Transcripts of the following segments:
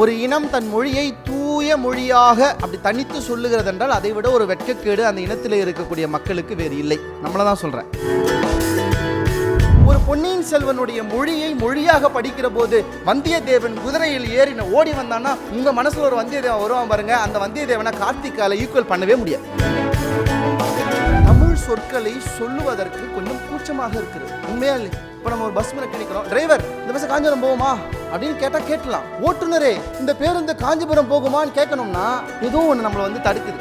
ஒரு இனம் தன் மொழியை தூய மொழியாக அப்படி தனித்து சொல்லுகிறது என்றால் அதை விட ஒரு வெட்கக்கேடு அந்த இனத்தில் இருக்கக்கூடிய மக்களுக்கு வேறு இல்லை. நம்மளை தான் சொல்கிறேன் ஒரு பொன்னியின் செல்வனுடைய மொழியை மொழியாக படிக்கிற போது வந்தியத்தேவன் குதிரையில் ஏறின ஓடி வந்தான்னா உங்கள் மனசில் ஒரு வந்தியத்தேவன் வருவான் பாருங்க. அந்த வந்தியத்தேவனை கார்த்திகால ஈக்குவல் பண்ணவே முடியாது. தமிழ் சொற்களை சொல்லுவதற்கு கொஞ்சம் கூச்சமாக இருக்குது உண்மையா இல்லை இப்போ நம்ம ஒரு பஸ் மேலே நிற்கிறோம் டிரைவர் இந்த பஸ் காஞ்சிபுரம் போகுமா? அப்படின்னு கேட்டால் கேட்கலாம். ஓட்டுநரே இந்த பேருந்து காஞ்சிபுரம் போகுமான்னு கேட்கணும்னா எதுவும் ஒன்று நம்மளை வந்து தடுக்குது.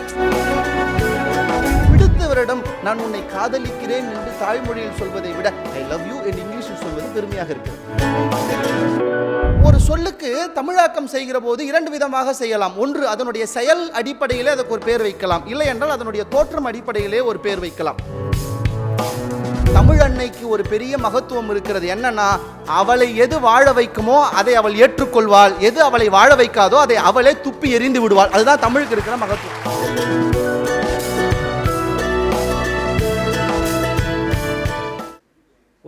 பிடித்தவரிடம் நான் உன்னை காதலிக்கிறேன் என்று தாய்மொழியில் சொல்வதை விட ஐ லவ் யூ என்று இங்கிலீஷில் சொல்வது பெருமையாக இருக்கு ஒரு சொல்லுக்கு தமிழாக்கம் செய்கிற போது இரண்டு விதமாக செய்யலாம். ஒன்று அதனுடைய செயல் அடிப்படையிலே அதுக்கு ஒரு பேர் வைக்கலாம். இல்லை என்றால் அதனுடைய தோற்றம் அடிப்படையிலே ஒரு பேர் வைக்கலாம். தமிழ் அன்னைக்கு ஒரு பெரிய மகத்துவம் இருக்கிறது என்னன்னா அவளை எது வாழ வைக்குமோ அதை அவள் ஏற்றுக்கொள்வாள். எது அவளை வாழ வைக்காதோ அதை அவளே துப்பி எறிந்து விடுவாள். அதுதான் தமிழுக்கு இருக்கிற மகத்துவம்.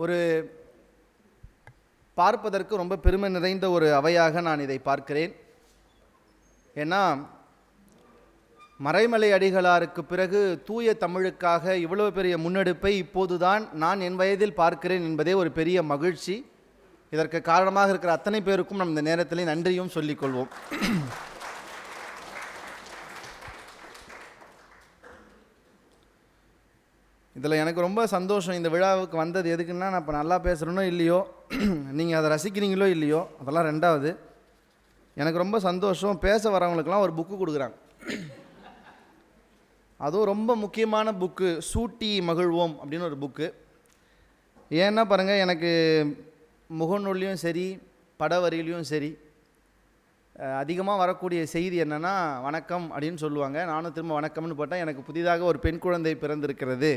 ஒரு பார்ப்பதற்கு ரொம்ப பெருமை நிறைந்த ஒரு அவையாக நான் இதை பார்க்கிறேன். ஏன்னா மறைமலை அடிகளாருக்கு பிறகு தூய தமிழுக்காக இவ்வளவு பெரிய முன்னெடுப்பை இப்போதுதான் நான் என் வயதில் பார்க்கிறேன் என்பதே ஒரு பெரிய மகிழ்ச்சி. இதற்கு காரணமாக இருக்கிற அத்தனை பேருக்கும் நம் இந்த நேரத்தில் நன்றியும் சொல்லிக்கொள்வோம் இதில் எனக்கு ரொம்ப சந்தோஷம். இந்த விழாவுக்கு வந்தது எதுக்குன்னா நான் இப்போ நல்லா பேசுகிறேனோ இல்லையோ நீங்கள் அதை ரசிக்கிறீங்களோ இல்லையோ அதெல்லாம் ரெண்டாவது. எனக்கு ரொம்ப சந்தோஷம். பேச வரவங்களுக்கெல்லாம் ஒரு புக்கு கொடுக்குறாங்க. அதுவும் ரொம்ப முக்கியமான புக்கு சூட்டி மகிழ்வோம் அப்படின்னு ஒரு புக்கு. ஏன்னா பாருங்கள் எனக்கு முகநூல்லையும் சரி பட வரியிலையும் சரி அதிகமாக வரக்கூடிய செய்தி என்னென்னா வணக்கம் அப்படின்னு சொல்லுவாங்க. நானும் திரும்ப வணக்கம்னு போட்டால் எனக்கு புதிதாக ஒரு பெண் குழந்தை பிறந்திருக்கிறது.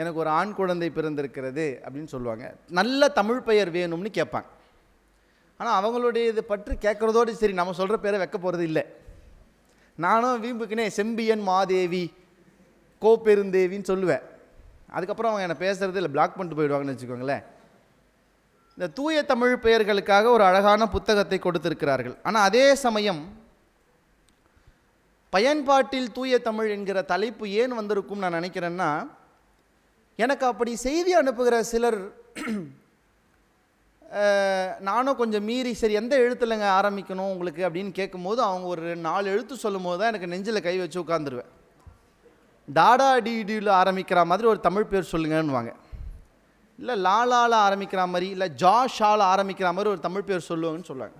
எனக்கு ஒரு ஆண் குழந்தை பிறந்திருக்கிறது அப்படின்னு சொல்லுவாங்க. நல்ல தமிழ் பெயர் வேணும்னு கேட்பாங்க. ஆனால் அவங்களுடைய இது பற்றி கேட்குறதோடு சரி நம்ம சொல்கிற பேரை வைக்க போகிறது இல்லை. நானும் வீம்புக்குனே செம்பியன் மாதேவி கோப்பெருந்தேவின்னு சொல்லுவேன். அதுக்கப்புறம் அவங்க என்னை பேசுகிறது இல்லை பிளாக் பண்ணிட்டு போயிடுவாங்கன்னு வச்சுக்கோங்களேன். இந்த தூய தமிழ் பெயர்களுக்காக ஒரு அழகான புத்தகத்தை கொடுத்திருக்கிறார்கள். ஆனால் அதே சமயம் பயன்பாட்டில் தூய தமிழ் என்கிற தலைப்பு ஏன் வந்திருக்கும் நான் நினைக்கிறேன்னா எனக்கு அப்படி செய்தி அனுப்புகிற சிலர் நானும் கொஞ்சம் மீறி சரி எந்த எழுத்துலங்க ஆரம்பிக்கணும் உங்களுக்கு? அப்படின்னு கேட்கும்போது அவங்க ஒரு நாலு எழுத்து சொல்லும் போது தான் எனக்கு நெஞ்சில் கை வச்சு உட்காந்துருவேன் டாடா டிடியில் ஆரம்பிக்கிற மாதிரி ஒரு தமிழ் பேர் சொல்லுங்கன்னுவாங்க. இல்லை லாலால ஆரம்பிக்கிற மாதிரி இல்லை ஜாஷால ஆரம்பிக்கிற மாதிரி ஒரு தமிழ் பேர் சொல்லுவாங்கன்னு சொல்லுவாங்க.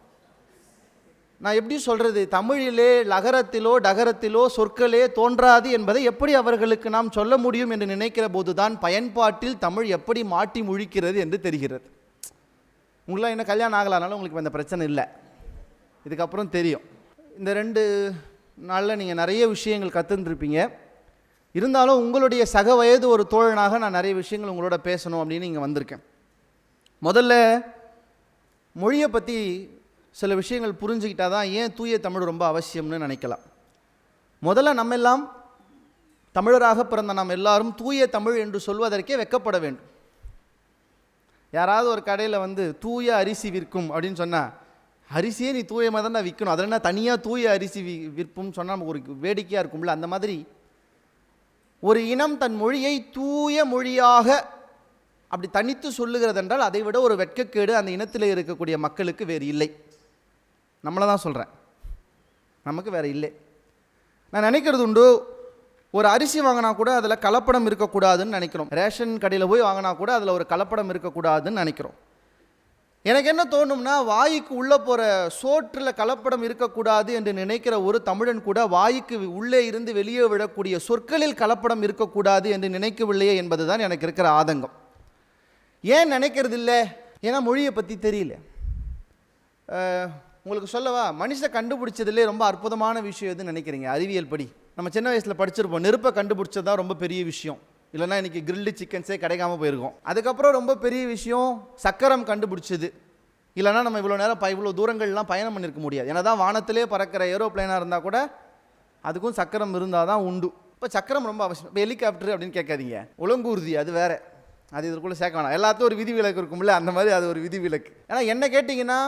நான் எப்படி சொல்கிறது தமிழிலே லகரத்திலோ டகரத்திலோ சொற்களே தோன்றாது என்பதை எப்படி அவர்களுக்கு நாம் சொல்ல முடியும் என்று நினைக்கிற போதுதான் பயன்பாட்டில் தமிழ் எப்படி மாட்டி முழிக்கிறது என்று தெரிகிறது. உங்களாம் என்ன கல்யாணம் ஆகலானாலும் உங்களுக்கு இந்த பிரச்சனை இல்லை. இதுக்கப்புறம் தெரியும். இந்த ரெண்டு நாளில் நீங்கள் நிறைய விஷயங்கள் கற்றுருப்பீங்க இருந்தாலும் உங்களுடைய சக வயது ஒரு தோழனாக நான் நிறைய விஷயங்கள் உங்களோட பேசணும் அப்படின்னு இங்கே வந்திருக்கேன். முதல்ல மொழியை பற்றி சில விஷயங்கள் புரிஞ்சுக்கிட்டா தான் ஏன் தூய தமிழ் ரொம்ப அவசியம்னு நினைக்கலாம். முதல்ல நம்ம எல்லாம் தமிழராக பிறந்த நாம் எல்லாரும் தூய தமிழ் என்று சொல்வதற்கே வெக்கப்பட வேண்டும். யாராவது ஒரு கடையில் வந்து தூய அரிசி விற்கும் அப்படின்னு சொன்னால் அரிசியே நீ தூயமாக தானே விற்கணும் அதில் என்ன தனியாக தூய அரிசி வி விற்பும்னு சொன்னால் நமக்கு ஒரு வேடிக்கையாக இருக்கும்ல அந்த மாதிரி? ஒரு இனம் தன் மொழியை தூய மொழியாக அப்படி தனித்து சொல்லுகிறது என்றால் அதை விட ஒரு வெட்கக்கேடு அந்த இனத்தில் இருக்கக்கூடிய மக்களுக்கு வேறு இல்லை. நம்மளை தான் சொல்கிறேன் நமக்கு வேறு இல்லை. நான் நினைக்கிறது உண்டு ஒரு அரிசி வாங்கினா கூட அதில் கலப்படம் இருக்கக்கூடாதுன்னு நினைக்கிறோம். ரேஷன் கடையில் போய் வாங்கினா கூட அதில் ஒரு கலப்படம் இருக்கக்கூடாதுன்னு நினைக்கிறோம். எனக்கு என்ன தோணும்னா வாய்க்கு உள்ளே போகிற சோற்றில் கலப்படம் இருக்கக்கூடாது என்று நினைக்கிற ஒரு தமிழன் கூட வாய்க்கு உள்ளே இருந்து வெளியே விடக்கூடிய சொற்களில் கலப்படம் இருக்கக்கூடாது என்று நினைக்கவில்லையே என்பது தான் எனக்கு இருக்கிற ஆதங்கம். ஏன் நினைக்கிறது இல்லை ஏன்னா மொழியை பற்றி தெரியல. உங்களுக்கு சொல்லவா? மனுஷன் கண்டுபிடிச்சதுலேயே ரொம்ப அற்புதமான விஷயம் எதுன்னு நினைக்கிறீங்க? அறிவியல் படி. நம்ம சின்ன வயசில் படிச்சிருப்போம். நெருப்பை கண்டுபிடிச்சது தான் ரொம்ப பெரிய விஷயம். இல்லைன்னா இன்றைக்கி கிரில்டு சிக்கன்ஸே கிடைக்காம போயிருக்கோம். அதுக்கப்புறம் ரொம்ப பெரிய விஷயம் சக்கரம் கண்டுபிடிச்சது. இல்லைன்னா நம்ம இவ்வளோ நேரம் ப இவ்வளோ தூரங்கள்லாம் பயணம் பண்ணியிருக்க முடியாது. ஏன்னா தான் வானத்திலே பறக்கிற ஏரோப்ளேனாக இருந்தால் கூட அதுக்கும் சக்கரம் இருந்தால் தான் உண்டு. இப்போ சக்கரம் ரொம்ப அவசியம். இப்போ ஹெலிகாப்டர் அப்படின்னு கேட்காதீங்க. உலங்கூர்தி அது வேறு. அது இதுக்குள்ளே சேர்க்க வேணாம். எல்லாத்தையும் ஒரு விதிவிலக்கு இருக்கும்ல? அந்த மாதிரி அது ஒரு விதிவிலக்கு. ஏன்னா என்ன கேட்டிங்கன்னா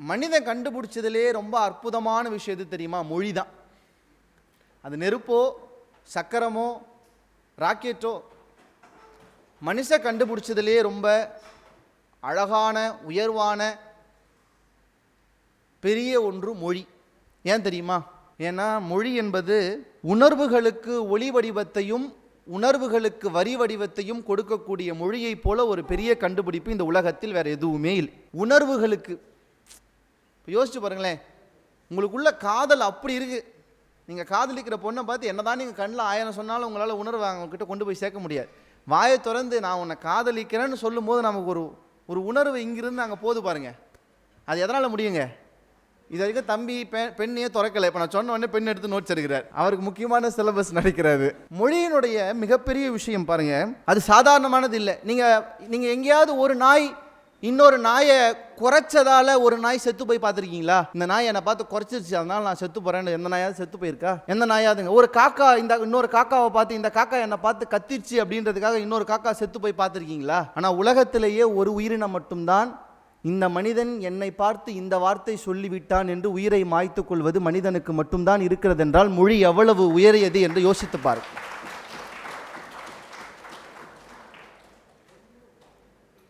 மனிதன் கண்டுபிடிச்சதுலே ரொம்ப அற்புதமான விஷயம் எது தெரியுமா? மொழி தான் அது நெருப்போ சக்கரமோ ராக்கெட்டோ மனுஷ கண்டுபிடிச்சதுலேயே ரொம்ப அழகான உயர்வான பெரிய ஒன்று மொழி. ஏன் தெரியுமா? ஏன்னா மொழி என்பது உணர்வுகளுக்கு ஒளி வடிவத்தையும் உணர்வுகளுக்கு வரி வடிவத்தையும் கொடுக்கக்கூடிய மொழியைப் போல ஒரு பெரிய கண்டுபிடிப்பு இந்த உலகத்தில் வேறு எதுவுமே இல்லை. உணர்வுகளுக்கு. இப்போ யோசிச்சு பாருங்களேன். உங்களுக்குள்ள காதல் அப்படி இருக்குது நீங்கள் காதலிக்கிற பொண்ணை பார்த்து என்னதான் நீங்கள் கண்ணில் ஆயிரம் சொன்னாலும் உங்களால் உணர்வு அவங்கக்கிட்ட கொண்டு போய் சேர்க்க முடியாது. வாயை திறந்து நான் உன்னை காதலிக்கிறேன்னு சொல்லும்போது நமக்கு ஒரு ஒரு உணர்வு இங்கிருந்து அங்கே போது பாருங்க. அது எதனால் முடியுங்க? இது வரைக்கும் தம்பி பெண் பெண்ணையே திறக்கலை. இப்போ நான் சொன்ன உடனே பெண் எடுத்து நோட்ஸ் எடுக்கிறார். அவருக்கு முக்கியமான சிலபஸ் நடக்கிறாரு. மொழியினுடைய மிகப்பெரிய விஷயம் பாருங்கள் அது சாதாரணமானது இல்லை. நீங்கள் நீங்கள் எங்கேயாவது ஒரு நாய் இன்னொரு நாயை குறைச்சதால ஒரு நாய் செத்து போய் பார்த்துருக்கீங்களா? இந்த நாய் என்னை பார்த்து குறைச்சிருச்சு அதனால நான் செத்து போறேன்னு. எந்த நாயாவது செத்து போயிருக்கா? எந்த நாயாதுங்க ஒரு காக்கா இந்த இன்னொரு காக்காவை பார்த்து இந்த காக்கா என்னை பார்த்து கத்திருச்சு அப்படின்றதுக்காக இன்னொரு காக்கா செத்து போய் பார்த்துருக்கீங்களா? ஆனால் உலகத்திலேயே ஒரு உயிரினம் மட்டும்தான் இந்த மனிதன் என்னை பார்த்து இந்த வார்த்தை சொல்லிவிட்டான் என்று உயிரை மாய்த்துக் கொள்வது மனிதனுக்கு மட்டும்தான் இருக்கிறது என்றால் மொழி எவ்வளவு உயரியது என்று யோசித்து பாருங்கள்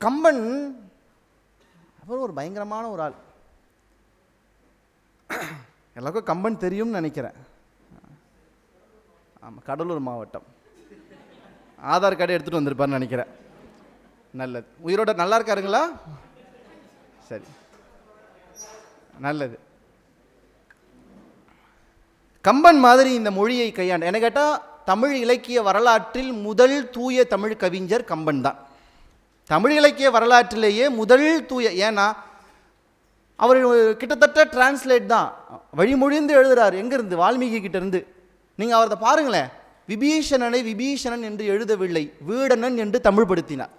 கம்பன் அவர் ஒரு பயங்கரமான ஒரு ஆள். எல்லாருக்கும் கம்பன் தெரியும்னு நினைக்கிறேன். ஆமாம் கடலூர் மாவட்டம். ஆதார் கார்டு எடுத்துகிட்டு வந்திருப்பார்னு நினைக்கிறேன். நல்லது. உயிரோட நல்லா இருக்காருங்களா? சரி. நல்லது. கம்பன் மாதிரி இந்த மொழியை கையாண்ட என்ன கேட்டால் தமிழ் இலக்கிய வரலாற்றில் முதல் தூய தமிழ் கவிஞர் கம்பன் தான். தமிழ் இலக்கிய வரலாற்றிலேயே முதல் தூய ஏன்னா அவர் கிட்டத்தட்ட டிரான்ஸ்லேட் தான். வழிமொழிந்து எழுதுகிறார் எங்கேருந்து? வால்மீகி கிட்டேருந்து. நீங்கள் அவரதை பாருங்களேன். விபீஷணனை விபீஷணன் என்று எழுதவில்லை. வீடணன் என்று தமிழ்படுத்தினார்.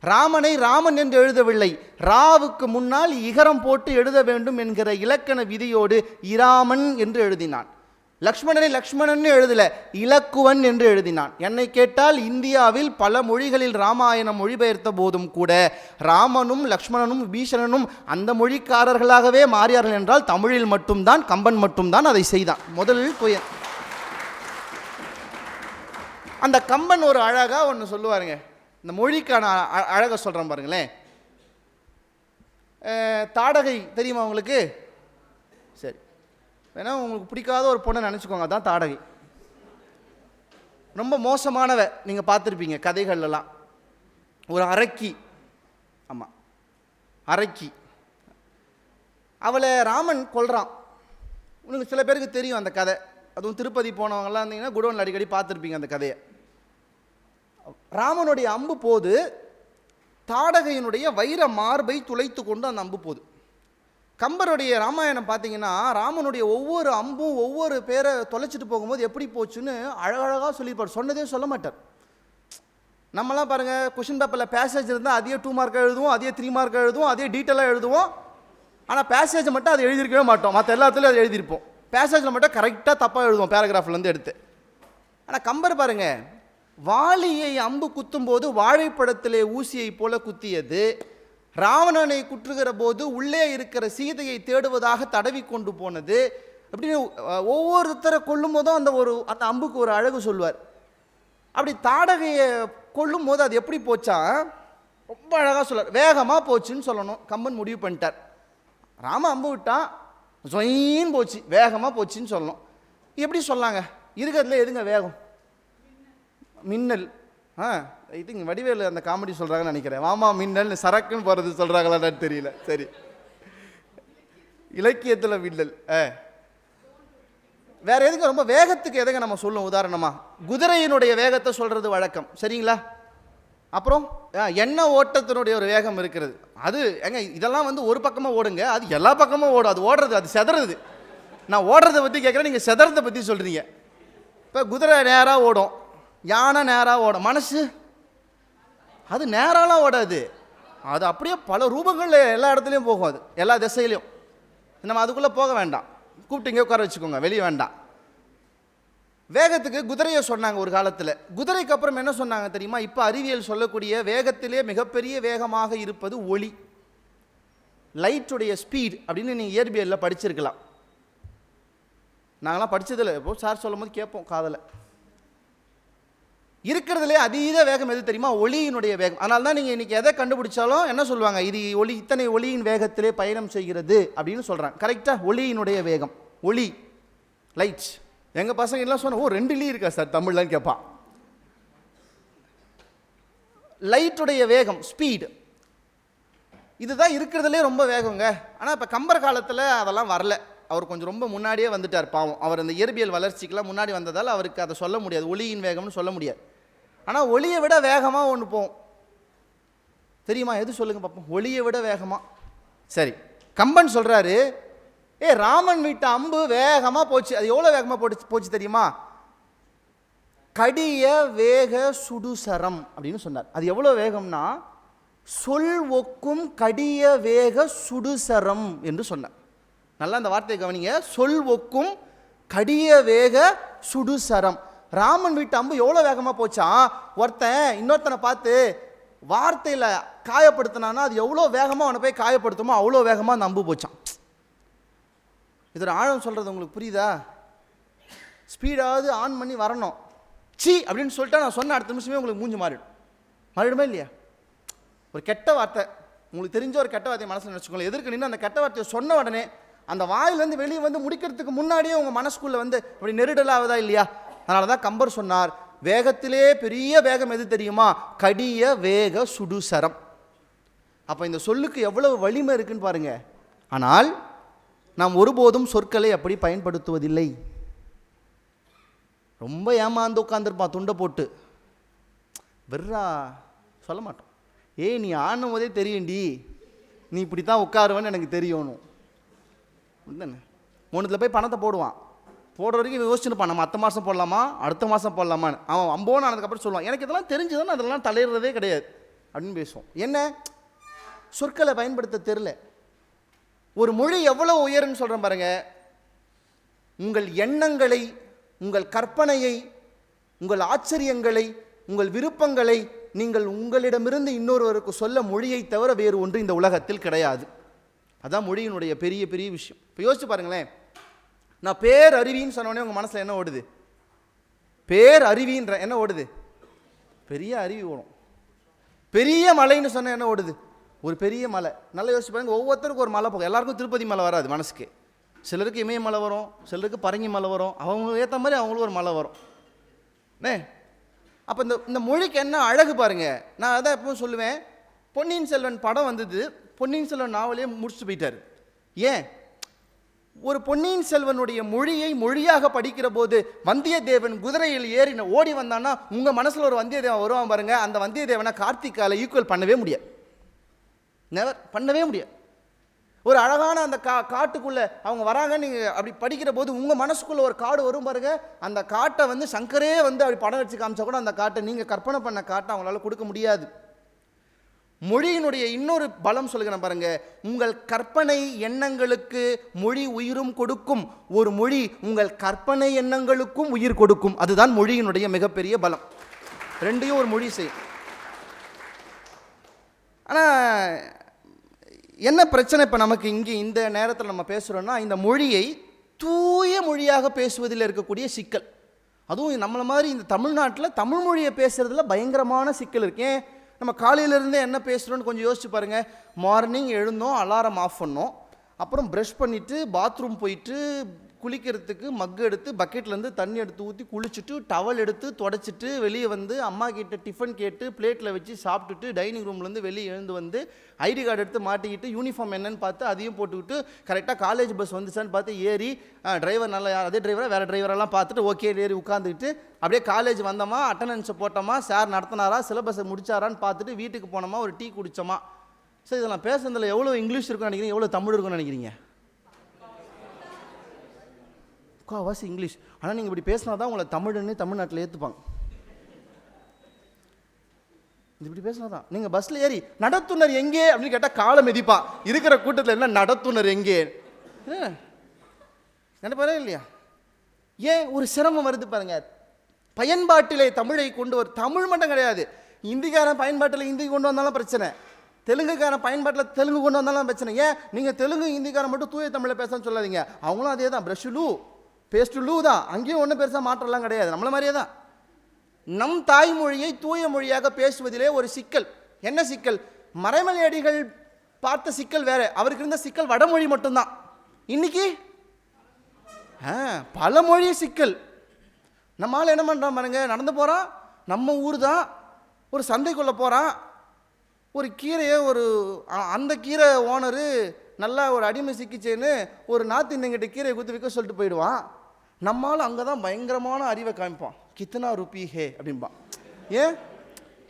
ராமனை ராமன் என்று எழுதவில்லை. ராவுக்கு முன்னால் இகரம் போட்டு எழுத வேண்டும் என்கிற இலக்கண விதியோடு இராமன் என்று எழுதினான். லக்ஷ்மணனை லக்ஷ்மணன் எழுதல. இலக்குவன் என்று எழுதினான். என்னை கேட்டால் இந்தியாவில் பல மொழிகளில் ராமாயணம் மொழிபெயர்த்த போதும் கூட ராமனும் லக்ஷ்மணனும் பீஷணனும் அந்த மொழிக்காரர்களாகவே மாறியார்கள் என்றால் தமிழில் மட்டும்தான் கம்பன் மட்டும்தான் அதை செய்தான். முதல் புயல். அந்த கம்பன் ஒரு அழகா ஒன்று சொல்லுவாருங்க. இந்த மொழிக்கான அ- அழகை சொல்கிறேன் பாருங்களேன். தாடகை தெரியுமா உங்களுக்கு? சரி. வேணா உங்களுக்கு பிடிக்காத ஒரு பொண்ணை நினச்சிக்கோங்க. அதான் தாடகை. ரொம்ப மோசமானவ நீங்கள் பார்த்துருப்பீங்க கதைகள்லாம் ஒரு அரக்கி. ஆமாம் அரக்கி. அவளை ராமன் கொல்றான். உனக்கு சில பேருக்கு தெரியும் அந்த கதை. அதுவும் திருப்பதி போனவங்கலாம் இருந்தீங்கன்னா குடோனில் அடிக்கடி பார்த்துருப்பீங்க அந்த கதையை. ராமனுடைய அம்பு போது தாடகையினுடைய வைர மார்பை துளைத்து கொண்டு அந்த அம்பு போகுது கம்பருடைய ராமாயணம் பார்த்தீங்கன்னா ராமனுடைய ஒவ்வொரு அம்பும் ஒவ்வொரு பேரை தொலைச்சிட்டு போகும்போது எப்படி போச்சுன்னு அழகழகாக சொல்லியிருப்பார். சொன்னதே சொல்ல மாட்டார். நம்மலாம் பாருங்கள் கொஷின் பேப்பரில் பேசேஜ் இருந்தால் அதே டூ மார்க் எழுதுவோம் அதே த்ரீ மார்க் எழுதுவோம் அதே டீட்டெயிலாக எழுதுவோம். ஆனால் பேசேஜ் மட்டும் அதை எழுதியிருக்கவே மாட்டோம். மற்ற எல்லாத்துலையும் அதை எழுதியிருப்போம். பேசேஜில் மட்டும் கரெக்டாக தப்பாக எழுதுவோம் பேராகிராஃப்லேருந்து எடுத்து. ஆனால் கம்பர் பாருங்க வாளியை அம்பு குத்தும்போது வாழைப்படத்திலே ஊசியை போல குத்தியது. ராவணனை குற்றுகிற போது உள்ளே இருக்கிற சீதையை தேடுவதாக தடவி கொண்டு போனது. அப்படின்னு ஒவ்வொருத்தரை கொல்லும் போதும் அந்த ஒரு அந்த அம்புக்கு ஒரு அழகு சொல்வார். அப்படி தாடகையை கொல்லும் போது அது எப்படி போச்சா? ரொம்ப அழகாக சொல்றார் வேகமாக போச்சுன்னு சொல்லணும். கம்பன் முடிவு பண்ணிட்டார். ராம அம்பு விட்டான். ஜொயின் போச்சு. வேகமாக போச்சுன்னு சொல்லணும். எப்படி சொல்லாங்க இருக்கிறதுல எதுங்க வேகம்? மின்னல். ஆ. ஐ திங்க் வடிவேலு அந்த காமெடி சொல்கிறாங்கன்னு நினைக்கிறேன். வாமா மின்னல் சரக்குன்னு போகிறது சொல்கிறாங்களான்னு தெரியல. சரி. இலக்கியத்தில் மின்னல் ஆ வேற எதுக்கு? ரொம்ப வேகத்துக்கு எதுங்க நம்ம சொல்லுவோம் உதாரணமாக குதிரையினுடைய வேகத்தை சொல்கிறது வழக்கம். சரிங்களா? அப்புறம் ஆ, எண்ண ஓட்டத்தினுடைய ஒரு வேகம் இருக்கிறது. அது ஏங்க இதெல்லாம் வந்து ஒரு பக்கமாக ஓடுங்க. அது எல்லா பக்கமும் ஓடும். அது ஓடுறது அது செதறது. நான் ஓடுறதை பற்றி கேட்குறேன். நீங்கள் செதறதை பற்றி சொல்கிறீங்க இப்போ குதிரை நேராக ஓடும். யானை நேராக ஓடும். மனசு அது நேராலாம் ஓடாது. அது அப்படியே பல ரூபங்களில் எல்லா இடத்துலையும் போகும் அது. எல்லா திசையிலையும். நம்ம அதுக்குள்ளே போக வேண்டாம். கூப்பிட்டு இங்கே உட்கார வச்சுக்கோங்க. வெளியே வேண்டாம். வேகத்துக்கு குதிரையை சொன்னாங்க ஒரு காலத்தில். குதிரைக்கு அப்புறம் என்ன சொன்னாங்க தெரியுமா? இப்போ அறிவியல் சொல்லக்கூடிய வேகத்திலே மிகப்பெரிய வேகமாக இருப்பது ஒளி. லைட்டுடைய ஸ்பீட் அப்படின்னு நீங்கள் இயற்பியலில் படிச்சிருக்கலாம். நாங்களாம் படித்ததில்லை இப்போ சார் சொல்லும் போது கேட்போம் காதில். இருக்கிறதுலே அதீத வேகம் எது தெரியுமா? ஒளியினுடைய வேகம். அதனால தான் நீங்கள் இன்றைக்கி எதை கண்டுபிடிச்சாலும் என்ன சொல்லுவாங்க? இது ஒளி இத்தனை ஒளியின் வேகத்திலே பயணம் செய்கிறது அப்படின்னு சொல்கிறாங்க கரெக்டாக ஒளியினுடைய வேகம். ஒளி. லைட்ஸ் எங்கள் பசங்க எல்லாம் சொன்ன ஓ ரெண்டு லீ இருக்கா சார்? தமிழ்லன்னு கேட்பான் லைட்டுடைய வேகம் ஸ்பீடு இதுதான் இருக்கிறதுலே ரொம்ப வேகங்க. ஆனால் இப்போ கம்பர் காலத்தில் அதெல்லாம் வரல. அவர் கொஞ்சம் ரொம்ப முன்னாடியே வந்துட்டார் பாவம். அவர் அந்த இயற்பியல் வளர்ச்சிக்கெல்லாம் முன்னாடி வந்ததால் அவருக்கு அதை சொல்ல முடியாது. ஒளியின் வேகம்னு சொல்ல முடியாது. ஆனால் ஒளியை விட வேகமாக ஒன்று போகும் தெரியுமா? எது சொல்லுங்கள் பார்ப்போம் ஒளியை விட வேகமாக சரி. கம்பன் சொல்கிறாரு ஏ ராமன் வீட்டு அம்பு வேகமாக போச்சு. அது எவ்வளோ வேகமாக போச்சு போச்சு தெரியுமா? கடிய வேக சுடுசரம் அப்படின்னு சொன்னார். அது எவ்வளோ வேகம்னா சொல் ஒக்கும் கடிய வேக சுடுசரம் என்று சொன்னார். நல்லா அந்த வார்த்தையை கவனிங்க. சொல் ஒக்கும் கடிய வேக சுடுசரம் ராமன் வீட்டு அம்பு எவ்வளோ வேகமாக போச்சான் ஒருத்தன் இன்னொருத்தனை பார்த்து வார்த்தையில் காயப்படுத்தினான்னா அது எவ்வளோ வேகமாக அவனை போய் காயப்படுத்துமோ அவ்வளோ வேகமாக அந்த அம்பு போச்சான் இதோட ஆழம் சொல்கிறது உங்களுக்கு புரியுதா? ஸ்பீடாவது ஆன் பண்ணி வரணும். சி அப்படின்னு சொல்லிட்டு நான் சொன்ன அடுத்த நிமிஷமே உங்களுக்கு மூஞ்சி மாறிடும். மாறிடுமா இல்லையா? ஒரு கெட்ட வார்த்தை. உங்களுக்கு தெரிஞ்ச ஒரு கெட்ட வார்த்தையை மனசில் நினச்சிக்கோங்க. எதிர்க்க நின்று அந்த கெட்ட வார்த்தையை சொன்ன உடனே அந்த வாயிலேருந்து வெளியே வந்து முடிக்கிறதுக்கு முன்னாடியே உங்கள் மனசுக்குள்ளே வந்து இப்படி நெருடலாகுதா இல்லையா? அதனால தான் கம்பர் சொன்னார் வேகத்திலே பெரிய வேகம் எது தெரியுமா? கடிய வேக சுடுசரம். அப்போ இந்த சொல்லுக்கு எவ்வளவு வலிமை இருக்குன்னு பாருங்க. ஆனால் நாம் ஒருபோதும் சொற்களை அப்படி பயன்படுத்துவதில்லை. ரொம்ப ஏமாந்து உட்காந்துருப்பான் துண்டை போட்டு. வெர்ரா சொல்ல மாட்டோம். ஏய் நீ ஆடும் போதே தெரியும்டி. நீ இப்படி தான் உட்காருவேன்னு எனக்கு தெரியணும் தானே மூணுத்தில் போய் பணத்தை போடுவான். போடுற வரைக்கும் யோசிச்சுருப்பான் நம்ம அடுத்த மாதம் போடலாமா? அடுத்த மாதம் போடலாமான்னு. அவன் அம்போன்னு ஆனதுக்கப்புறம் சொல்லுவான். எனக்கு இதெல்லாம் தெரிஞ்சுதான் அதெல்லாம் தலையிடுறதே கிடையாது. அப்படின்னு பேசுவோம். என்ன? சொற்களை பயன்படுத்த தெரில ஒரு மொழி எவ்வளோ உயருன்னு சொல்கிறேன் பாருங்கள் உங்கள் எண்ணங்களை உங்கள் கற்பனையை உங்கள் ஆச்சரியங்களை உங்கள் விருப்பங்களை நீங்கள் உங்களிடமிருந்து இன்னொருவருக்கு சொல்ல மொழியை தவிர வேறு ஒன்று இந்த உலகத்தில் கிடையாது. அதான் மொழியினுடைய பெரிய பெரிய விஷயம். இப்போ யோசிச்சு பாருங்களேன். நான் பேர் அருவின்னு சொன்னோடனே உங்கள் மனசில் என்ன ஓடுது? பேர் அருவின்ற என்ன ஓடுது? பெரிய அருவி ஓடும். பெரிய மலைன்னு சொன்னால் என்ன ஓடுது? ஒரு பெரிய மலை. நல்லா யோசிச்சு பாருங்க ஒவ்வொருத்தருக்கும் ஒரு மலை போகும் எல்லாருக்கும் திருப்பதி மலை வராது மனசுக்கு. சிலருக்கு இமயமலை வரும் சிலருக்கு பரங்கி மலை வரும். அவங்க ஏற்ற மாதிரி அவங்களுக்கு ஒரு மலை வரும். நே அப்போ இந்த இந்த மொழிக்கு என்ன அழகு பாருங்கள் நான் அதான் எப்பவும் சொல்லுவேன் பொன்னியின் செல்வன் படம் வந்தது பொன்னியின் செல்வன் நாவலே முடிச்சுட்டு போயிட்டார். ஏன்? ஒரு பொன்னியின் செல்வனுடைய மொழியை மொழியாக படிக்கிற போது வந்தியத்தேவன் குதிரையில் ஏறின ஓடி வந்தான்னா உங்கள் மனசில் ஒரு வந்தியத்தேவன் வருவான் பாருங்க அந்த வந்தியத்தேவனை கார்த்திகால ஈக்குவல் பண்ணவே முடியாது. நெவர் பண்ணவே முடியாது. ஒரு அழகான அந்த கா காட்டுக்குள்ளே அவங்க வராங்க நீங்கள் அப்படி படிக்கிற போது உங்கள் மனசுக்குள்ளே ஒரு காடு வரும் பாருங்க அந்த காட்டை வந்து சங்கரே வந்து அப்படி படம் வச்சு காமிச்சா கூட அந்த காட்டை நீங்கள் கற்பனை பண்ண காட்டை அவங்களால கொடுக்க முடியாது. மொழியினுடைய இன்னொரு பலம் சொல்கிறேன் பாருங்க. உங்கள் கற்பனை எண்ணங்களுக்கு மொழி உயிரும் கொடுக்கும். ஒரு மொழி உங்கள் கற்பனை எண்ணங்களுக்கும் உயிர் கொடுக்கும். அதுதான் மொழியினுடைய மிகப்பெரிய பலம். ரெண்டையும் ஒரு மொழி செய்யும் ஆனால் என்ன பிரச்சனை இப்போ நமக்கு இங்கே இந்த நேரத்தில் நம்ம பேசுகிறோன்னா இந்த மொழியை தூய மொழியாக பேசுவதில் இருக்கக்கூடிய சிக்கல். அதுவும் நம்மளை மாதிரி இந்த தமிழ்நாட்டில் தமிழ் மொழியை பேசுகிறதுல பயங்கரமான சிக்கல் இருக்கேன் நம்ம காலையிலேருந்தே என்ன பேசுகிறோன்னு கொஞ்சம் யோசிச்சு பாருங்கள் மார்னிங் எழுந்தோம் அலாரம் ஆஃப் பண்ணோம். அப்புறம் ப்ரஷ் பண்ணிவிட்டு பாத்ரூம் போயிட்டு குளிக்கிறதுக்கு மக்கு எடுத்து பக்கெட்லேருந்து தண்ணி எடுத்து ஊற்றி குளிச்சுட்டு டவல் எடுத்து தொடச்சிட்டு வெளியே வந்து அம்மா கிட்ட டிஃபன் கேட்டு பிளேட்டில் வச்சு சாப்பிட்டுட்டு டைனிங் ரூம்லேருந்து வெளியே எழுந்து வந்து ஐடி கார்டு எடுத்து மாட்டிக்கிட்டு யூனிஃபார்ம் என்னன்னு பார்த்து அதையும் போட்டுக்கிட்டு கரெக்டாக காலேஜ் பஸ் வந்துச்சான்னு பார்த்து ஏறி டிரைவர் நல்லா யார் அதே டிரைவராக வேறு டிரைவரெல்லாம் பார்த்துட்டு ஓகே ஏறி உட்காந்துக்கிட்டு அப்படியே காலேஜ் வந்தோமா அட்டண்டன்ஸை போட்டோமா சார் நடத்தினாரா சிலபஸை முடிச்சாரான்னு பார்த்துட்டு வீட்டுக்கு போனோமா ஒரு டீ குடித்தோமா சரி இதெல்லாம் பேசுறதுல எவ்வளோ இங்கிலீஷ் இருக்குன்னு நினைக்கிறீங்க? எவ்வளோ தமிழ் இருக்குன்னு நினைக்கிறீங்க? முக்கால்வாசி இங்கிலீஷ். ஆனால் நீங்கள் இப்படி பேசினா தான் உங்களை தமிழ்னு தமிழ்நாட்டில் ஏற்றுப்பாங்க இது இப்படி பேசினா தான் நீங்கள் பஸ்ஸில் ஏறி நடத்துனர் எங்கே? அப்படின்னு கேட்டால் காலை மிதிப்பான் இருக்கிற கூட்டத்தில் என்ன நடத்துனர் எங்கே? நினைப்பாரா இல்லையா? ஏன் ஒரு சிரமம் வருது பாருங்க. பயன்பாட்டிலே தமிழை கொண்டு வர தமிழ் மட்டும் கிடையாது. இந்திக்காரன் பயன்பாட்டில் இந்தி கொண்டு வந்தாலும் பிரச்சனை. தெலுங்குக்காரன் பயன்பாட்டில் தெலுங்கு கொண்டு வந்தாலும் பிரச்சனை. ஏன்? நீங்கள் தெலுங்கு ஹிந்திக்காரன் மட்டும் தூய தமிழில் பேசன்னு சொல்லாதீங்க. அவங்களும் அதே தான் ப்ரஷ் லூ. பேஸ்ட் லூ தான். அங்கேயும் ஒன்றும் பெருசாக மாற்றம்லாம் கிடையாது. நம்மள மாதிரியே தான். நம் தாய்மொழியை தூய மொழியாக பேசுவதிலே ஒரு சிக்கல். என்ன சிக்கல்? மறைமலையடிகள் பார்த்த சிக்கல் வேறு. அவருக்கு இருந்த சிக்கல் வடமொழி மட்டும்தான். இன்னைக்கு? ஆ, பல மொழி சிக்கல். நம்ம என்ன பண்ணுறான் பாருங்க? நடந்து போகிறான் நம்ம ஊர் தான். ஒரு சந்தைக்குள்ளே போகிறான் ஒரு கீரையை ஒரு அந்த கீரை ஓனரு நல்லா ஒரு அடிமை சிக்கிச்சேன்னு ஒரு நாத்து இன்னங்கிட்ட கீரை குத்து விற்க சொல்லிட்டு போயிடுவான். நம்மளால் அங்கே தான் பயங்கரமான அறிவை காமிப்பான். கித்தனா ருபி ஹே அப்படிம்பான். ஏன்?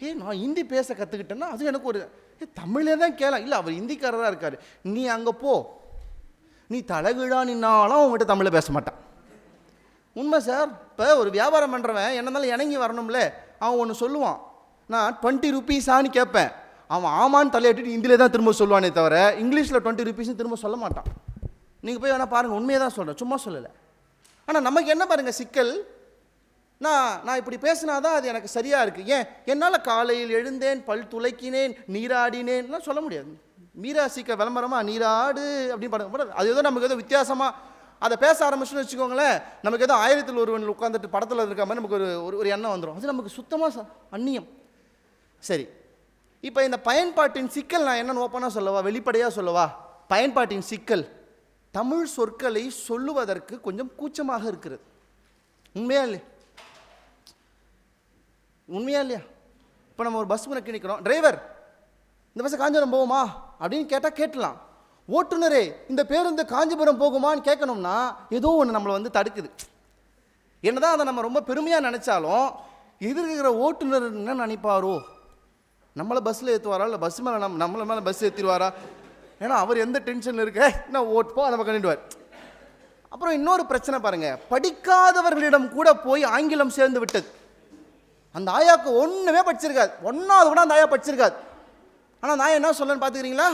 ஏ நான் ஹிந்தி பேச கற்றுக்கிட்டேன்னா அது எனக்கு ஒரு ஏ தமிழே தான் கேள இல்லை அவர் ஹிந்திக்காரராக இருக்கார். நீ அங்கே போ. நீ தலைகீழா நின்னாலும் அவங்ககிட்ட தமிழில் பேச மாட்டான். உண்மை சார் இப்போ ஒரு வியாபாரம் பண்ணுறவன் என்ன இருந்தாலும் இணங்கி வரணும்ல. அவன் ஒன்று சொல்லுவான். நான் டுவெண்ட்டி ருபீஸான்னு கேட்பேன் அவன் ஆமான்னு தலையாட்டிட்டு ஹிந்திலே தான் திரும்ப சொல்லுவானே தவிர இங்கிலீஷில் டுவெண்ட்டி ருபீஸ்னு திரும்ப சொல்ல மாட்டான். நீங்கள் போய் வேணால் பாருங்கள் உண்மையை தான் சொல்கிறேன் சும்மா சொல்லலை. ஆனால் நமக்கு என்ன பாருங்கள் சிக்கல்? நான் நான் இப்படி பேசினாதான் அது எனக்கு சரியாக இருக்குது ஏன்? என்னால் காலையில் எழுந்தேன் பல் துளைக்கினேன் நீராடினேன்லாம் சொல்ல முடியாது. மீரா சீக்க விளம்பரமாக நீராடு அப்படின்னு படம் அது ஏதோ நமக்கு ஏதோ வித்தியாசமாக அதை பேச ஆரம்பிச்சுன்னு வச்சுக்கோங்களேன் நமக்கு ஏதோ ஆயிரத்தில் ஒருவன் உட்காந்துட்டு படத்தில் இருக்க மாதிரி நமக்கு ஒரு ஒரு- ஒரு எண்ணம் வந்துடும் அது நமக்கு சுத்தமாக அந்நியம். சரி இப்போ இந்த பயன்பாட்டின் சிக்கல் நான் என்னென்னு ஓப்பனாக சொல்லவா? வெளிப்படையாக சொல்லவா? பயன்பாட்டின் சிக்கல். தமிழ் சொற்களை சொல்லுவதற்கு கொஞ்சம் கூச்சமாக இருக்கிறது. உண்மையா இல்லையா? உண்மையா இல்லையா? இப்போ நம்ம ஒரு பஸ் முறைக்கு நிற்கிறோம் டிரைவர் இந்த பஸ்ஸை காஞ்சிபுரம் போகுமா? அப்படின்னு கேட்டால் கேட்டலாம் ஓட்டுநரே இந்த பேருந்து காஞ்சிபுரம் போகுமான்னு கேட்கணும்னா ஏதோ ஒன்று நம்மளை வந்து தடுக்குது. என்னதான் அதை நம்ம ரொம்ப பெருமையாக நினச்சாலும் எதிர்க்கிற ஓட்டுநர் என்ன நினைப்பாரோ? நம்மளை பஸ்ஸில் ஏற்றுவாரா இல்லை பஸ் மேலே நம்ம நம்மளை மேலே பஸ் ஏற்றிடுவாரா ஏன்னா அவர் எந்த டென்ஷனில் இருக்க? நான் ஓட்டுப்போ அதை கண்டுவார் அப்புறம் இன்னொரு பிரச்சனை பாருங்கள் படிக்காதவர்களிடம் கூட போய் ஆங்கிலம் சேர்ந்து விட்டது. அந்த ஆயாவுக்கு ஒன்றுமே படிச்சிருக்காது. ஒன்றாவது கூட அந்த ஆயா படிச்சிருக்காது. ஆனால் அந்த ஆயா என்ன சொல்லன்னு பார்த்துக்கிறீங்களா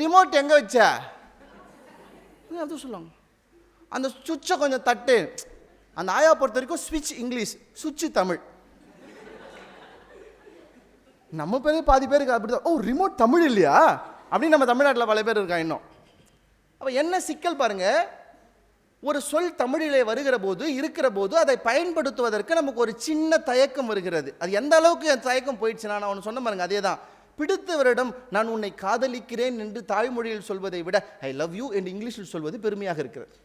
ரிமோட் எங்கே வச்ச? அது சொல்லுவாங்க. அந்த சுவிட்சை கொஞ்சம் தட்டு. அந்த ஆயா பொறுத்த வரைக்கும் ஸ்விட்ச் இங்கிலீஷ் சுவிட்சு தமிழ். நம்ம பேரே பாதி பேருக்கு அப்படிதான். ஓ ரிமோட் தமிழ் இல்லையா? அப்படின்னு நம்ம தமிழ்நாட்டில் பல பேர் இருக்கா இன்னும். அப்போ என்ன சிக்கல் பாருங்க? ஒரு சொல் தமிழிலே வருகிற போது இருக்கிற போது அதை பயன்படுத்துவதற்கு நமக்கு ஒரு சின்ன தயக்கம் வருகிறது. அது எந்த அளவுக்கு தயக்கம் போயிடுச்சுன்னா நான் ஒன்று சொன்ன பாருங்க அதே தான் பிடித்தவரிடம் நான் உன்னை காதலிக்கிறேன் என்று தாய்மொழியில் சொல்வதை விட ஐ லவ் யூ என்று இங்கிலீஷில் சொல்வது பெருமையாக இருக்கிறது.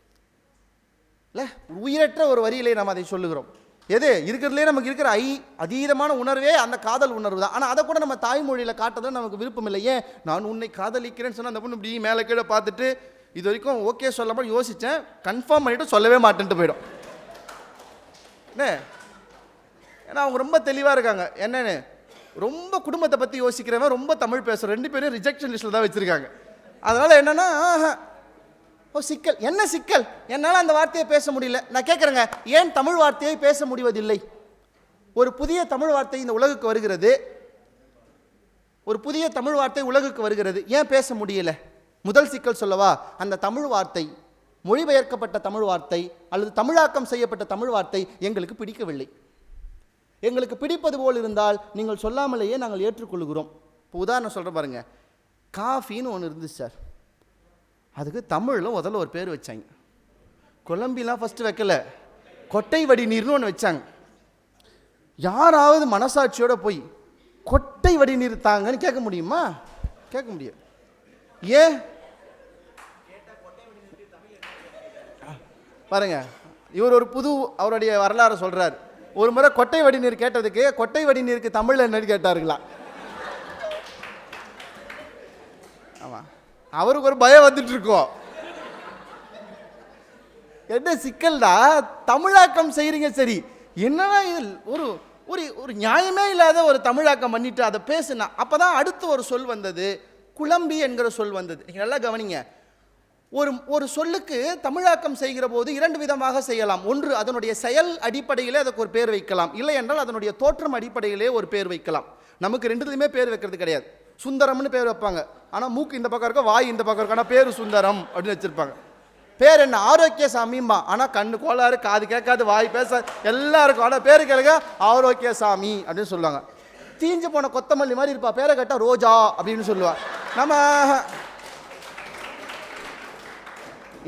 இல்லை உயிரற்ற ஒரு வரியிலே நாம் அதை சொல்லுகிறோம். எது? இருக்கிறதுலே நமக்கு இருக்கிற ஐ அதீதமான உணர்வே அந்த காதல் உணர்வு தான். ஆனால் அதை கூட நம்ம தாய்மொழியில் காட்டுறது நமக்கு விருப்பம் இல்லை. ஏன்? நான் உன்னை காதலிக்கிறேன்னு சொன்னால் அந்த பொண்ணு இப்படி மேலே கீழே பார்த்துட்டு இது வரைக்கும் ஓகே சொல்லாமல் யோசித்தேன் கன்ஃபார்ம் பண்ணிட்டு சொல்லவே மாட்டேன்ட்டு போயிடும். என்ன? ஏன்னா அவங்க ரொம்ப தெளிவாக இருக்காங்க. என்னென்னு? ரொம்ப குடும்பத்தை பற்றி யோசிக்கிறவன் ரொம்ப தமிழ் பேசுகிற ரெண்டு பேரும் ரிஜெக்ஷன் லிஸ்ட்டில் தான் வச்சுருக்காங்க. அதனால் என்னென்னா ஓ சிக்கல். என்ன சிக்கல்? என்னால் அந்த வார்த்தையை பேச முடியல. நான் கேட்குறேங்க ஏன் தமிழ் வார்த்தையை பேச முடிவதில்லை? ஒரு புதிய தமிழ் வார்த்தை இந்த உலகுக்கு வருகிறது. ஒரு புதிய தமிழ் வார்த்தை உலகுக்கு வருகிறது. ஏன் பேச முடியல? முதல் சிக்கல் சொல்லவா? அந்த தமிழ் வார்த்தை மொழிபெயர்க்கப்பட்ட தமிழ் வார்த்தை அல்லது தமிழாக்கம் செய்யப்பட்ட தமிழ் வார்த்தை எங்களுக்கு பிடிக்கவில்லை. எங்களுக்கு பிடிப்பது போல் இருந்தால் நீங்கள் சொல்லாமலேயே நாங்கள் ஏற்றுக்கொள்கிறோம். இப்போ உதாரணம் சொல்கிறேன் பாருங்க. காஃபின்னு ஒன்று இருந்துச்சு சார். அதுக்கு தமிழில் முதல்ல ஒரு பேர் வச்சாங்க. கொலம்பிலாம் ஃபஸ்ட்டு வைக்கல. கொட்டை வடி நீர்னு ஒன்று வச்சாங்க. யாராவது மனசாட்சியோடு போய் கொட்டை வடி நீர் தாங்கன்னு கேட்க முடியுமா? கேட்க முடியாது. ஏன்? பாருங்க இவர் ஒரு புது அவருடைய வரலாறு சொல்கிறார் ஒரு முறை கொட்டை வடி நீர் கேட்டதுக்கு கொட்டை வடி நீருக்கு என்னன்னு கேட்டாருங்களா? அவருக்கு ஒரு பயம் வந்துட்டு இருக்கோம் என்ன சிக்கல்டா? தமிழாக்கம் செய்கிறீங்க சரி. என்னன்னா இது? ஒரு ஒரு ஒரு நியாயமே இல்லாத ஒரு தமிழாக்கம் பண்ணிட்டு அதை பேசுனா அப்பதான் அடுத்து ஒரு சொல் வந்தது. குழம்பி என்கிற சொல் வந்தது. நீங்கள் நல்லா கவனிங்க. ஒரு ஒரு சொல்லுக்கு தமிழாக்கம் செய்கிற போது இரண்டு விதமாக செய்யலாம். ஒன்று அதனுடைய செயல் அடிப்படையிலே அதுக்கு ஒரு பேர் வைக்கலாம். இல்லை என்றால் அதனுடைய தோற்றம் அடிப்படையிலே ஒரு பேர் வைக்கலாம். நமக்கு ரெண்டுத்துலையுமே பேர் வைக்கிறது கிடையாது. சுந்தரம்னு பேர் வைப்பாங்க. ஆனால் மூக்கு இந்த பக்கம் இருக்க வாய் இந்த பக்கம் இருக்கு ஆனால் பேர் சுந்தரம் அப்படின்னு வச்சுருப்பாங்க. பேர் என்ன? ஆரோக்கிய சாமிம்பா ஆனால் கண்ணு கோளாறு காது கேட்காது வாய் பேச எல்லாம் இருக்கும் ஆனால் பேர் கேளுங்க ஆரோக்கிய சாமி அப்படின்னு சொல்லுவாங்க. தீஞ்சு போன கொத்தமல்லி மாதிரி இருப்பா. பேரை கேட்டால் ரோஜா அப்படின்னு சொல்லுவா. நம்ம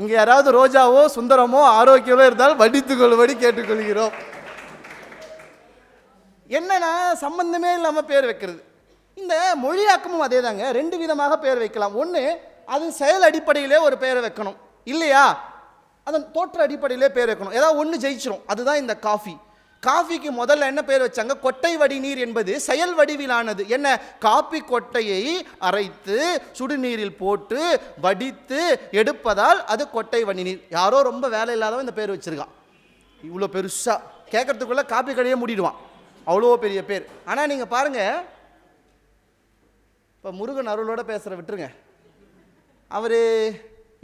இங்கே யாராவது ரோஜாவோ சுந்தரமோ ஆரோக்கியமோ இருந்தால் வடித்துக்கொள்ளுபடி கேட்டுக்கொள்கிறோம். என்னன்னா சம்பந்தமே இல்லாமல் பேர் வைக்கிறது. இந்த மொழியாக்கமும் அதே தாங்க ரெண்டு விதமாக பேர் வைக்கலாம். ஒன்று அது செயல் அடிப்படையிலே ஒரு பெயரை வைக்கணும். இல்லையா? அதன் தோற்ற அடிப்படையிலே பேர் வைக்கணும். ஏதாவது ஒன்று ஜெயிச்சிரும். அதுதான் இந்த காஃபி. காஃபிக்கு முதல்ல என்ன பேர் வச்சாங்க? கொட்டை வடிநீர் என்பது செயல் வடிவிலானது. என்ன? காப்பி கொட்டையை அரைத்து சுடுநீரில் போட்டு வடித்து எடுப்பதால் அது கொட்டை வடிநீர். யாரோ ரொம்ப வேலை இல்லாதவன் இந்த பேர் வச்சிருக்கான். இவ்வளோ பெருசாக கேட்குறதுக்குள்ளே காப்பி கடையே மூடிடுவான். அவ்வளோ பெரிய பேர். ஆனால் நீங்கள் பாருங்கள் இப்போ முருகன் அருளோட பேசுகிற விட்டுருங்க. அவர்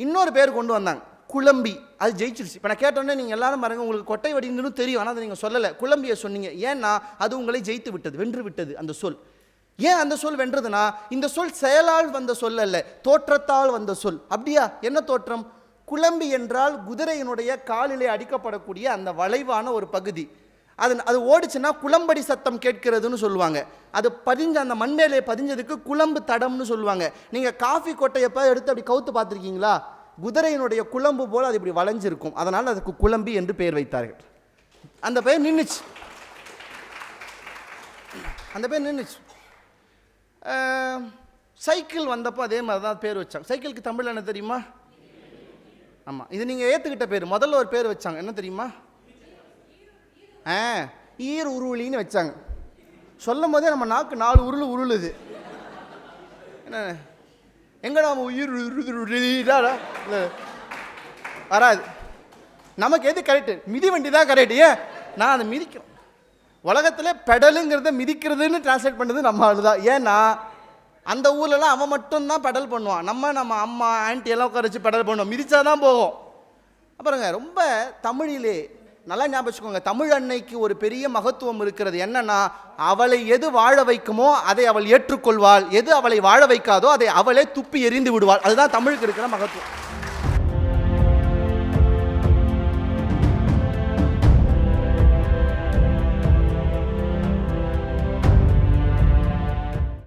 இன்னொரு பேர் கொண்டு வந்தாங்க. குழம்பி. அது ஜெயிச்சிருச்சு. இப்போ நான் கேட்டோன்னே நீங்கள் எல்லாரும் பாருங்க உங்களுக்கு கொட்டை வடிந்துன்னு தெரியும். ஆனால் அதை நீங்கள் சொல்லலை. குழம்பியை சொன்னீங்க. ஏன்னா அது உங்களை ஜெயித்து விட்டது வென்று விட்டது அந்த சொல். ஏன் அந்த சொல் வென்றதுன்னா இந்த சொல் செயலால் வந்த சொல் அல்ல தோற்றத்தால் வந்த சொல். அப்படியா? என்ன தோற்றம்? குழம்பி என்றால் குதிரையினுடைய காலிலே அடிக்கப்படக்கூடிய அந்த வளைவான ஒரு பகுதி. அது அது ஓடிச்சுன்னா குளம்படி சத்தம் கேட்கிறதுன்னு சொல்லுவாங்க. அது பதிஞ்ச அந்த மண்மேலையை பதிஞ்சதுக்கு குளம்பு தடம்னு சொல்லுவாங்க. நீங்கள் காஃபி கொட்டையப்போ எடுத்து அப்படி கவுத்து பார்த்துருக்கீங்களா? குதிரையினுடைய குழம்பு போல் அது இப்படி வளைஞ்சிருக்கும். அதனால் அதுக்கு குழம்பி என்று பெயர் வைத்தார்கள். அந்த பெயர் நின்றுச்சு அந்த பேர் நின்றுச்சு சைக்கிள் வந்தப்போ அதே மாதிரி தான் பேர் வச்சாங்க. சைக்கிளுக்கு தமிழ் என்ன தெரியுமா? ஆமாம் இது நீங்கள் ஏற்றுக்கிட்ட பேர். முதல்ல ஒரு பேர் வச்சாங்க. என்ன தெரியுமா? ஈர் உருளின்னு வச்சாங்க சொல்லும் போதே நம்ம நாக்கு நாலு உருள் உருளுது என்ன எங்கே நம்ம உயிர் உருளுதா? வராது நமக்கு எது கரெக்டு மிதி வண்டி தான் கரெக்டு ஏன் நான் அதை மிதிக்கும் உலகத்தில் பெடலுங்கிறத மிதிக்கிறதுன்னு டிரான்ஸ்லேட் பண்ணுறது நம்ம ஆள் தான் ஏன்னா அந்த ஊர்லலாம் அவன் மட்டும்தான் பெடல் பண்ணுவான் நம்ம நம்ம அம்மா ஆண்டி எல்லாம் உட்கார வச்சு பெடல் பண்ணுவோம் மிதிச்சா தான் போகும் அப்புறங்க ரொம்ப தமிழிலே நல்லா ஞாபகம் தமிழ் அன்னைக்கு ஒரு பெரிய மகத்துவம் இருக்கிறது என்னன்னா அவளை எது வாழ வைக்குமோ அதை அவள் ஏற்றுக்கொள்வாள். எது அவளை வாழ வைக்காதோ அதை அவளே துப்பி எறிந்து விடுவாள். அதுதான் தமிழுக்கு இருக்கிற மகத்துவம்.